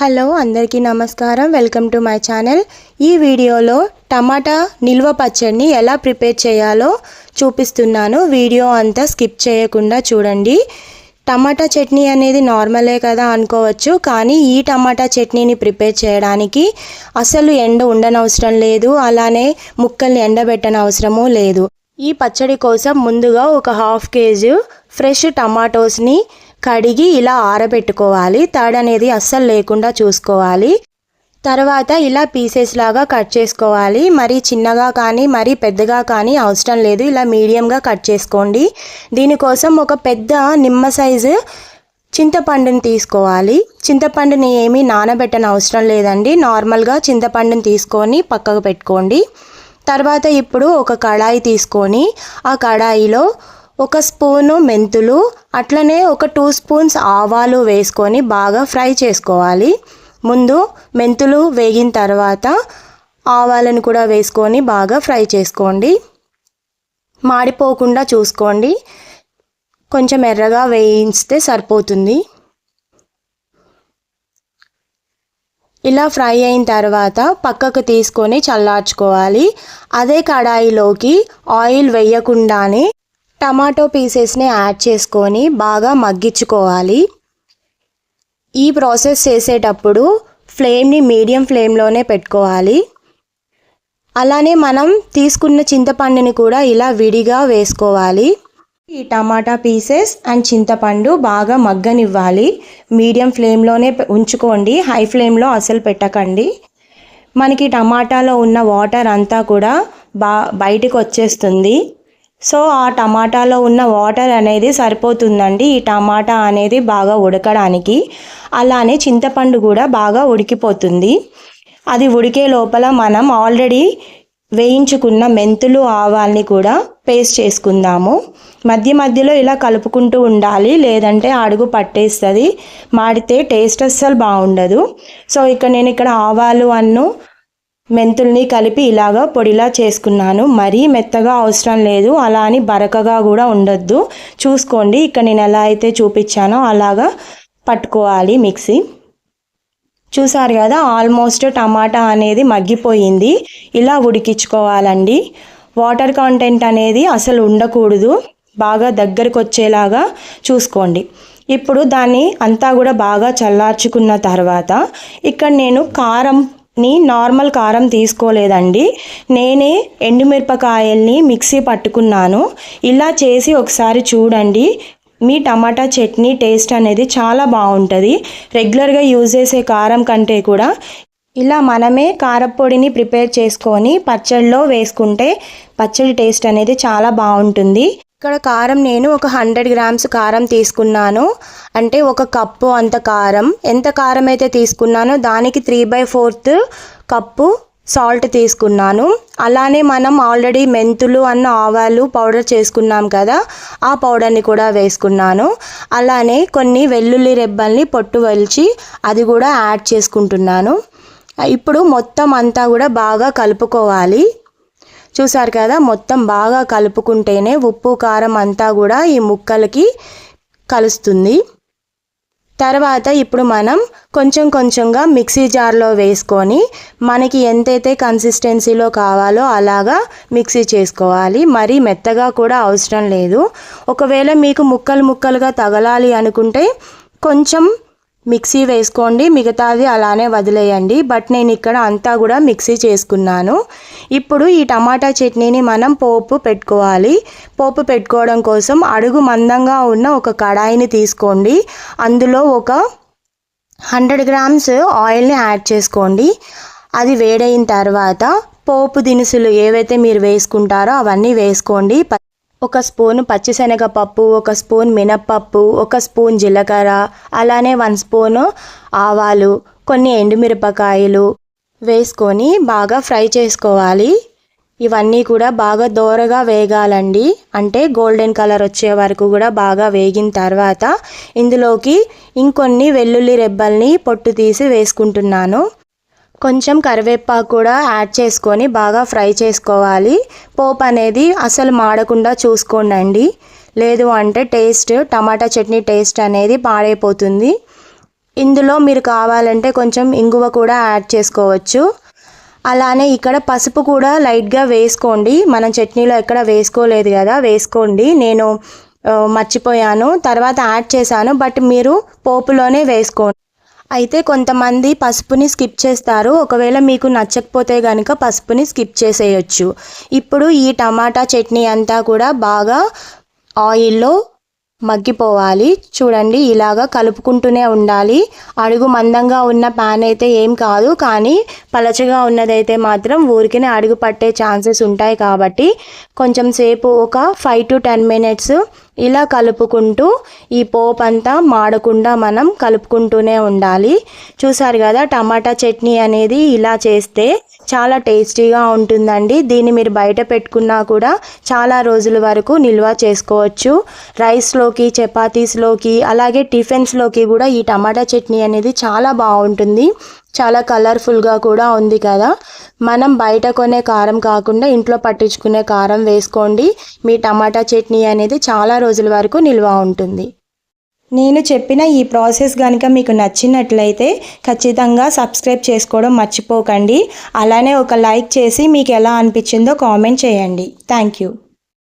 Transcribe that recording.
Hello అందరికీ నమస్కారం. Welcome to my channel. ఈ వీడియోలో టమాటా నిల్వ పచ్చడిని ఎలా ప్రిపేర్ చేయాలో చూపిస్తున్నాను. వీడియో అంతా స్కిప్ చేయకుండా చూడండి. టమాటా చట్నీ అనేది నార్మలే కదా అనుకోవచ్చు కానీ ఈ టమాటా చట్నీని ప్రిపేర్ చేయడానికి అసలు ఎండ ఉండనవసరం లేదు అలానే ముక్కల్ని ఎండబెట్టనవసరము లేదు. ఈ పచ్చడి కోసం ముందుగా ఒక హాఫ్ కేజీ ఫ్రెష్ టమాటోస్ని కడిగి ఇలా ఆరబెట్టుకోవాలి. తడి అనేది అస్సలు లేకుండా చూసుకోవాలి. తర్వాత ఇలా పీసెస్ లాగా కట్ చేసుకోవాలి. మరి చిన్నగా కానీ మరి పెద్దగా కానీ అవసరం లేదు. ఇలా మీడియంగా కట్ చేసుకోండి. దీనికోసం ఒక పెద్ద నిమ్మ సైజు చింతపండుని తీసుకోవాలి. చింతపండుని ఏమీ నానబెట్టని అవసరం లేదండి. నార్మల్గా చింతపండుని తీసుకొని పక్కకు పెట్టుకోండి. తర్వాత ఇప్పుడు ఒక కడాయి తీసుకొని ఆ కడాయిలో ఒక స్పూను మెంతులు అట్లనే ఒక టూ స్పూన్స్ ఆవాలు వేసుకొని బాగా ఫ్రై చేసుకోవాలి. ముందు మెంతులు వేగిన తర్వాత ఆవాలను కూడా వేసుకొని బాగా ఫ్రై చేసుకోండి. మాడిపోకుండా చూసుకోండి. కొంచెం ఎర్రగా వేయిస్తే సరిపోతుంది. ఇలా ఫ్రై అయిన తర్వాత పక్కకు తీసుకొని చల్లార్చుకోవాలి. అదే కడాయిలోకి ఆయిల్ వేయకుండానే టమాటో పీసెస్ని యాడ్ చేసుకొని బాగా మగ్గించుకోవాలి. ఈ ప్రాసెస్ చేసేటప్పుడు ఫ్లేమ్ని మీడియం ఫ్లేమ్లోనే పెట్టుకోవాలి. అలానే మనం తీసుకున్న చింతపండుని కూడా ఇలా విడిగా వేసుకోవాలి. ఈ టమాటా పీసెస్ అండ్ చింతపండు బాగా మగ్గనివ్వాలి. మీడియం ఫ్లేమ్లోనే ఉంచుకోండి. హై ఫ్లేమ్లో అసలు పెట్టకండి. మనకి టమాటాలో ఉన్న వాటర్ అంతా కూడా బా బయటకు వచ్చేస్తుంది సో ఆ టమాటాలో ఉన్న వాటర్ అనేది సరిపోతుందండి. ఈ టమాటా అనేది బాగా ఉడకడానికి. అలానే చింతపండు కూడా బాగా ఉడికిపోతుంది. అది ఉడికే లోపల మనం ఆల్రెడీ వేయించుకున్న మెంతులు ఆవాల్ని కూడా పేస్ట్ చేసుకుందాము. మధ్య మధ్యలో ఇలా కలుపుకుంటూ ఉండాలి. లేదంటే అడుగు పట్టేస్తుంది. మాడితే టేస్ట్ అస్సలు బాగుండదు. సో ఇక్కడ నేను ఇక్కడ ఆవాలు అన్ను మెంతుల్ని కలిపి ఇలాగా పొడిలా చేసుకున్నాను. మరీ మెత్తగా అవసరం లేదు. అలా అని బరకగా కూడా ఉండొద్దు. చూసుకోండి. ఇక్కడ నేను ఎలా అయితే చూపించానో అలాగా పట్టుకోవాలి మిక్సీ. చూసారు కదా ఆల్మోస్ట్ టమాటా అనేది మగ్గిపోయింది. ఇలా ఉడికించుకోవాలండి. వాటర్ కంటెంట్ అనేది అసలు ఉండకూడదు. బాగా దగ్గరకు వచ్చేలాగా చూసుకోండి. ఇప్పుడు దాన్ని అంతా కూడా బాగా చల్లార్చుకున్న తర్వాత ఇక్కడ నేను కారం ని నార్మల్ కారం తీసుకోలేదండి. నేనే ఎండుమిరపకాయల్ని మిక్సీ పట్టుకున్నాను. ఇలా చేసి ఒకసారి చూడండి. మీ టమాటా చట్నీ టేస్ట్ అనేది చాలా బాగుంటుంది. రెగ్యులర్గా యూజ్ చేసే కారం కంటే కూడా ఇలా మనమే కారపొడిని ప్రిపేర్ చేసుకొని పచ్చడిలో వేసుకుంటే పచ్చడి టేస్ట్ అనేది చాలా బాగుంటుంది. ఇక్కడ కారం నేను ఒక హండ్రెడ్ గ్రామ్స్ కారం తీసుకున్నాను. అంటే ఒక కప్పు అంత కారం. ఎంత కారం అయితే తీసుకున్నానో దానికి three by fourth cup salt తీసుకున్నాను. అలానే మనం ఆల్రెడీ మెంతులు అన్న ఆవాలు పౌడర్ చేసుకున్నాం కదా ఆ పౌడర్ని కూడా వేసుకున్నాను. అలానే కొన్ని వెల్లుల్లి రెబ్బల్ని పొట్టు వలిచి అది కూడా యాడ్ చేసుకుంటున్నాను. ఇప్పుడు మొత్తం అంతా కూడా బాగా కలుపుకోవాలి. చూసారు కదా మొత్తం బాగా కలుపుకుంటేనే ఉప్పు కారం అంతా కూడా ఈ ముక్కలకి కలుస్తుంది. తర్వాత ఇప్పుడు మనం కొంచెం కొంచెంగా మిక్సీ జార్లో వేసుకొని మనకి ఎంతైతే కన్సిస్టెన్సీలో కావాలో అలాగా మిక్సీ చేసుకోవాలి. మరీ మెత్తగా కూడా అవసరం లేదు. ఒకవేళ మీకు ముక్కలు ముక్కలుగా తగలాలి అనుకుంటే కొంచెం మిక్సీ వేసుకోండి. మిగతాది అలానే వదిలేయండి. బట్ నేను ఇక్కడ అంతా కూడా మిక్సీ చేసుకున్నాను. ఇప్పుడు ఈ టమాటా చట్నీని మనం పోపు పెట్టుకోవాలి. పోపు పెట్టుకోవడం కోసం అడుగు మందంగా ఉన్న ఒక కడాయిని తీసుకోండి. అందులో ఒక హండ్రెడ్ గ్రామ్స్ ఆయిల్ని యాడ్ చేసుకోండి. అది వేడైన తర్వాత పోపు దినుసులు ఏవైతే మీరు వేసుకుంటారో అవన్నీ వేసుకోండి. ఒక స్పూన్ పచ్చిశనగపప్పు ఒక స్పూన్ మినప్పప్పు ఒక స్పూన్ జీలకర్ర అలానే వన్ స్పూను ఆవాలు కొన్ని ఎండుమిరపకాయలు వేసుకొని బాగా ఫ్రై చేసుకోవాలి. ఇవన్నీ కూడా బాగా దోరగా వేగాలండి. అంటే గోల్డెన్ కలర్ వచ్చే వరకు కూడా బాగా వేగిన తర్వాత ఇందులోకి ఇంకొన్ని వెల్లుల్లి రెబ్బల్ని పొట్టు తీసి వేసుకుంటున్నాను. కొంచెం కరివేపాకు కూడా యాడ్ చేసుకొని బాగా ఫ్రై చేసుకోవాలి. పోపు అనేది అసలు మాడకుండా చూసుకోండి లేదు అంటే టేస్ట్ టమాటా చట్నీ టేస్ట్ అనేది పాడైపోతుంది. ఇందులో మీరు కావాలంటే కొంచెం ఇంగువ కూడా యాడ్ చేసుకోవచ్చు. అలానే ఇక్కడ పసుపు కూడా లైట్గా వేసుకోండి. మనం చట్నీలో ఎక్కడ వేసుకోలేదు కదా వేసుకోండి. నేను మర్చిపోయాను. తర్వాత యాడ్ చేశాను. బట్ మీరు పోపులోనే వేసుకోండి. అయితే కొంతమంది పసుపుని స్కిప్ చేస్తారు. ఒకవేళ మీకు నచ్చకపోతే కనుక పసుపుని స్కిప్ చేసేయచ్చు. ఇప్పుడు ఈ టమాటా చట్నీ అంతా కూడా బాగా ఆయిల్లో మగ్గిపోవాలి. చూడండి ఇలాగా కలుపుకుంటూనే ఉండాలి. అడుగు మందంగా ఉన్న ప్యాన్ అయితే ఏం కాదు కానీ పలచగా ఉన్నదైతే మాత్రం ఊరికినే అడుగు పట్టే ఛాన్సెస్ ఉంటాయి కాబట్టి కొంచెం సేపు ఒక ఫైవ్ టు టెన్ మినిట్స్ ఇలా కలుపుకుంటూ ఈ పోపు అంతా మాడకుండా మనం కలుపుకుంటూనే ఉండాలి. చూసారు కదా టమాటా చట్నీ అనేది ఇలా చేస్తే చాలా టేస్టీగా ఉంటుందండి. దీన్ని మీరు బయట పెట్టుకున్నా కూడా చాలా రోజుల వరకు నిల్వ చేసుకోవచ్చు. రైస్లోకి చపాతీస్లోకి అలాగే టిఫిన్స్లోకి కూడా ఈ టమాటా చట్నీ అనేది చాలా బాగుంటుంది. చాలా కలర్ఫుల్గా కూడా ఉంది కదా. మనం బయట కొనే కారం కాకుండా ఇంట్లో పట్టించుకునే కారం వేసుకోండి. మీ టమాటా చట్నీ అనేది చాలా రోజుల వరకు నిల్వ ఉంటుంది. నేను చెప్పిన ఈ ప్రాసెస్ కనుక మీకు నచ్చినట్లయితే ఖచ్చితంగా సబ్స్క్రైబ్ చేసుకోవడం మర్చిపోకండి. అలానే ఒక లైక్ చేసి మీకు ఎలా అనిపించిందో కామెంట్ చేయండి. Thank you.